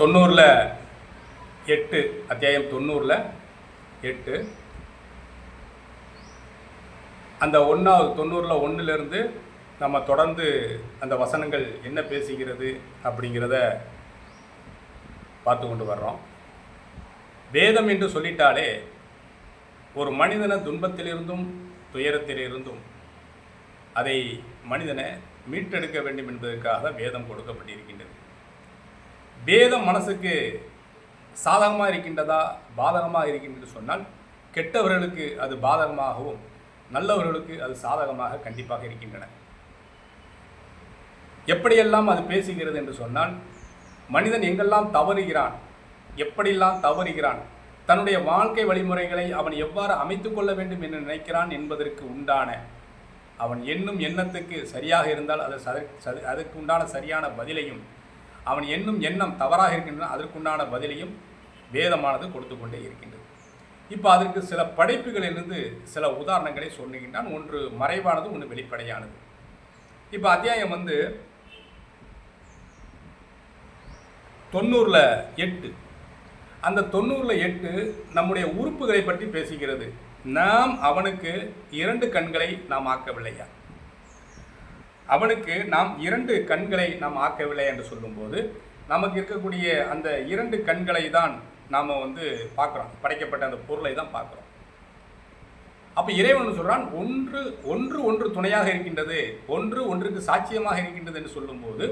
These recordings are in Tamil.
தொண்ணூறில் எட்டு அத்தியாயம் தொண்ணூறில் எட்டு. அந்த ஒன்றாவது தொண்ணூறில் ஒன்றுலேருந்து நம்ம தொடர்ந்து அந்த வசனங்கள் என்ன பேசுகிறது அப்படிங்கிறத பார்த்து கொண்டு வர்றோம். வேதம் என்று சொல்லிட்டாலே ஒரு மனிதனை துன்பத்திலிருந்தும் துயரத்திலிருந்தும் அதை மனிதனை மீட்டெடுக்க வேண்டும் என்பதற்காக வேதம் கொடுக்கப்பட்டிருக்கின்றது. வேதம் மனசுக்கு சாதகமாக இருக்கின்றதா பாதகமாக இருக்கின்றது சொன்னால் கெட்டவர்களுக்கு அது பாதகமாகவும் நல்லவர்களுக்கு அது சாதகமாக கண்டிப்பாக இருக்கின்றன. எப்படியெல்லாம் அது பேசுகிறது என்று சொன்னால் மனிதன் எங்கெல்லாம் தவறுகிறான் எப்படியெல்லாம் தவறுகிறான் தன்னுடைய வாழ்க்கை வழிமுறைகளை அவன் எவ்வாறு அமைத்துக்கொள்ள வேண்டும் என்று நினைக்கிறான் என்பதற்கு உண்டான அவன் எண்ணும் எண்ணத்துக்கு சரியாக இருந்தால் அது சத அதற்கு உண்டான சரியான பதிலையும் அவன் எண்ணும் எண்ணம் தவறாக இருக்கின்றன அதற்குண்டான பதிலையும் வேதமானது கொடுத்து கொண்டே இருக்கின்றது. இப்போ அதற்கு சில படைப்புகளிலிருந்து சில உதாரணங்களை சொல்லுகின்றான். ஒன்று மறைவானது ஒன்று வெளிப்படையானது. இப்போ அத்தியாயம் வந்து தொண்ணூறில் எட்டு. அந்த தொண்ணூறில் எட்டு நம்முடைய உறுப்புகளை பற்றி பேசுகிறது. நாம் அவனுக்கு இரண்டு கண்களை நாம் ஆக்கவில்லையா? அவனுக்கு நாம் இரண்டு கண்களை நாம் ஆக்கவில்லை என்று சொல்லும்போது நமக்கு இருக்கக்கூடிய அந்த இரண்டு கண்களை தான் நாம் வந்து பார்க்குறோம். படைக்கப்பட்ட அந்த பொருளை தான் பார்க்குறோம். அப்போ இறைவன் சொல்கிறான் ஒன்று ஒன்று ஒன்று துணையாக இருக்கின்றது ஒன்று ஒன்றுக்கு சாட்சியமாக இருக்கின்றது என்று சொல்லும்போது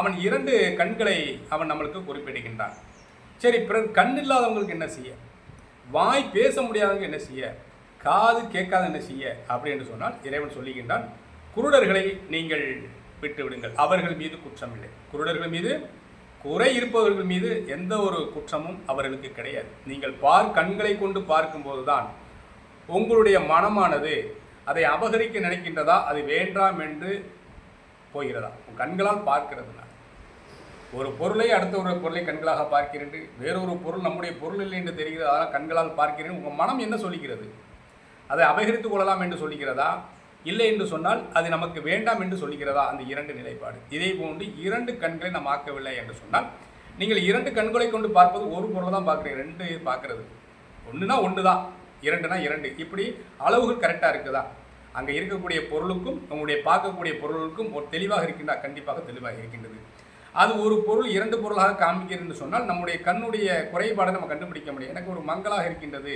அவன் இரண்டு கண்களை அவன் நம்மளுக்கு குறிப்பிடுகின்றான். சரி பிறர் கண் இல்லாதவங்களுக்கு என்ன செய்ய? வாய் பேச முடியாதவங்க என்ன செய்ய? காது கேட்காத என்ன செய்ய? அப்படி என்று சொன்னால் இறைவன் சொல்லுகின்றான் குருடர்களை நீங்கள் விட்டுவிடுங்கள். அவர்கள் மீது குற்றம் இல்லை குருடர்கள் மீது குறை இருப்பவர்கள் மீது எந்த ஒரு குற்றமும் அவர்களுக்கு கிடையாது. நீங்கள் பார் கண்களை கொண்டு பார்க்கும்போது தான் உங்களுடைய மனமானது அதை அபகரிக்க நினைக்கின்றதா அது வேண்டாம் என்று போகிறதா? கண்களால் பார்க்கிறதுனா ஒரு பொருளை அடுத்த ஒரு பொருளை கண்களாக பார்க்கிறேன். வேறொரு பொருள் நம்முடைய பொருள் இல்லை என்று தெரிகிறது? அதனால் கண்களால் பார்க்கிறேன். உங்கள் மனம் என்ன சொல்லுகிறது? அதை அபகரித்துக் கொள்ளலாம் என்று சொல்லுகிறதா? இல்லை என்று சொன்னால் அது நமக்கு வேண்டாம் என்று சொல்லுகிறதா? அந்த இரண்டு நிலைப்பாடு. இதே போன்று இரண்டு கண்களை நாம் ஆக்கவில்லை என்று சொன்னால் நீங்கள் இரண்டு கண்களை கொண்டு பார்ப்பது ஒரு பொருளை தான் பார்க்குறீங்க ரெண்டு பார்க்கறது. ஒன்றுனா ஒன்று தான் இரண்டுனா இரண்டு. இப்படி அளவுகள் கரெக்டாக இருக்குதா? அங்கே இருக்கக்கூடிய பொருளுக்கும் உங்களுடைய பார்க்கக்கூடிய பொருளுக்கும் ஒரு தெளிவாக இருக்கின்றா கண்டிப்பாக தெளிவாக இருக்கின்றது. அது ஒரு பொருள் இரண்டு பொருளாக காமிக்கிறது என்று சொன்னால் நம்முடைய கண்ணுடைய குறைபாடை நம்ம கண்டுபிடிக்க முடியும். எனக்கு ஒரு மங்களாக இருக்கின்றது.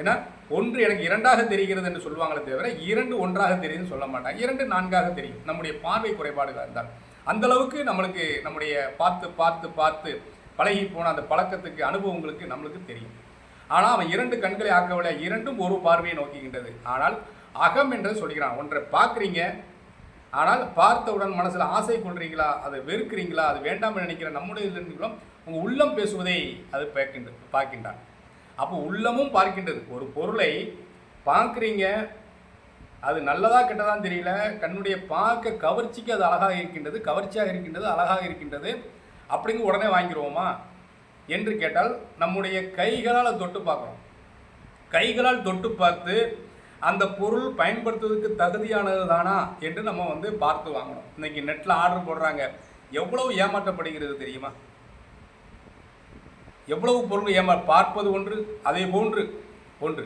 ஏன்னா ஒன்று எனக்கு இரண்டாக தெரிகிறது என்று சொல்லுவாங்களே தவிர இரண்டு ஒன்றாக தெரியுதுன்னு சொல்ல மாட்டாங்க. இரண்டு நான்காக தெரியும். நம்முடைய பார்வை குறைபாடுகள் இருந்தால். அந்தளவுக்கு நம்மளுக்கு நம்முடைய பார்த்து பார்த்து பார்த்து பழகி போன அந்த பழக்கத்துக்கு அனுபவங்களுக்கு நம்மளுக்கு தெரியும். ஆனால் அவன் இரண்டு கண்களை ஆக்கவில்லை. இரண்டும் ஒரு பார்வையை நோக்குகின்றது. ஆனால் அகம் என்று சொல்கிறான். ஒன்றை பார்க்குறீங்க ஆனால் பார்த்தவுடன் மனசில் ஆசை கொள்றீங்களா? அதை வெறுக்கிறீங்களா? அது வேண்டாம் நினைக்கிற நம்முடைய உங்கள் உள்ளம் பேசுவதை அது பார்க்கின்றது பார்க்கின்றான். அப்போ உள்ளமும் பார்க்கின்றது. ஒரு பொருளை பார்க்குறீங்க அது நல்லதா கெட்டதான்னு தெரியல. கண்ணுடைய பார்க்க கவர்ச்சிக்கு அது அழகாக இருக்கின்றது கவர்ச்சியாக இருக்கின்றது அழகாக இருக்கின்றது. அப்படிங்க உடனே வாங்கிடுவோமா என்று கேட்டால் நம்முடைய கைகளால் தொட்டு பார்க்குறோம். கைகளால் தொட்டு பார்த்து அந்த பொருள் பயன்படுத்துவதற்கு தகுதியானது தானா? என்று நம்ம வந்து பார்த்து வாங்கணும். இன்னைக்கு நெட்டில் ஆர்டர் போடுறாங்க. எவ்வளவு ஏமாற்றப்படுகிறது தெரியுமா? எவ்வளவு பொருள் ஏமா பார்ப்பது ஒன்று அதே போன்று ஒன்று.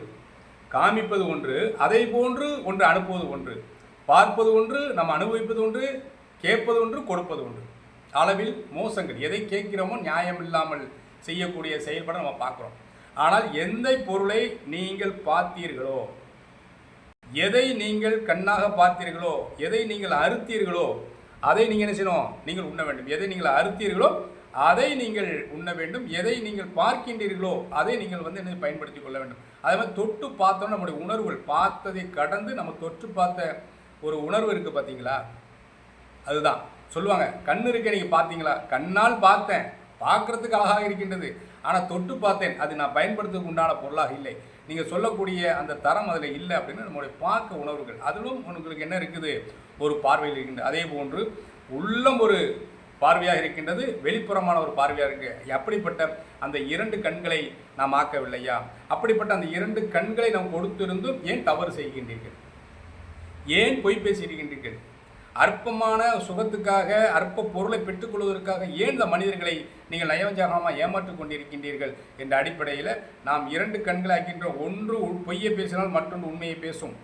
காமிப்பது ஒன்று அதை போன்று ஒன்று அனுப்புவது ஒன்று. பார்ப்பது ஒன்று நம்ம அனுபவிப்பது ஒன்று கேட்பது ஒன்று கொடுப்பது ஒன்று. அளவில் மோசங்கள் எதை கேட்கிறோமோ நியாயம் இல்லாமல் செய்யக்கூடிய செயல்பட நம்ம பார்க்குறோம். ஆனால் எந்த பொருளை நீங்கள் பார்த்தீர்களோ எதை நீங்கள் கண்ணாக பார்த்தீர்களோ எதை நீங்கள் அறுத்தீர்களோ அதை நீங்கள் என்ன செய்யணும்? நீங்கள் உண்ண வேண்டும். எதை நீங்கள் அறுத்தீர்களோ அதை நீங்கள் உண்ண வேண்டும். எதை நீங்கள் பார்க்கின்றீர்களோ அதை நீங்கள் வந்து என்ன பயன்படுத்திக் கொள்ள வேண்டும். அதே மாதிரி தொட்டு பார்த்தோம் நம்முடைய உணர்வுகள் பார்த்ததை கடந்து நம்ம தொட்டு பார்த்த ஒரு உணர்வு இருக்குது பார்த்தீங்களா? அதுதான். சொல்லுவாங்க கண் இருக்க நீங்கள் பார்த்தீங்களா? கண்ணால் பார்த்தேன். பார்க்கறதுக்கு அழகாக இருக்கின்றது. ஆனால் தொட்டு பார்த்தேன். அது நான் பயன்படுத்துறதுக்கு உண்டான பொருளாக இல்லை. நீங்கள் சொல்லக்கூடிய அந்த தரம் அதில் இல்லை அப்படின்னு நம்முடைய பார்க்க உணர்வுகள். அதிலும் உங்களுக்கு என்ன இருக்குது? ஒரு பார்வையில் இருக்கின்றது. அதே போன்று உள்ளம் ஒரு பார்வையாக இருக்கின்றது. வெளிப்புறமான ஒரு பார்வையாக இருக்கு. அப்படிப்பட்ட அந்த இரண்டு கண்களை நாம் ஆக்கவில்லையா? அப்படிப்பட்ட அந்த இரண்டு கண்களை நாம் கொடுத்திருந்தும் ஏன் தவறு செய்கின்றீர்கள்? ஏன் பொய் பேசியிருக்கின்றீர்கள்? அற்பமான சுகத்துக்காக அற்ப பொருளை பெற்றுக்கொள்வதற்காக ஏன் இந்த மனிதர்களை நீங்கள் நயவஞ்சகமாக ஏமாற்றிக் கொண்டிருக்கின்றீர்கள்? என்ற அடிப்படையில் நாம் இரண்டு கண்களை ஆக்கின்ற ஒன்று பொய்யை பேசினால் மற்றொன்று உண்மையை பேசும்.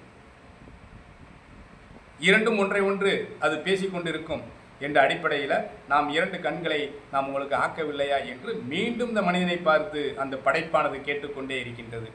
இரண்டும் ஒன்றை ஒன்று அது பேசிக்கொண்டிருக்கும். என்ற அடிப்படையில் நாம் இரண்டு கண்களை நாம் உங்களுக்கு ஆக்கவில்லையா என்று மீண்டும் இந்த மனிதனை பார்த்து அந்த படைப்பானது கேட்டுக்கொண்டே இருக்கின்றது.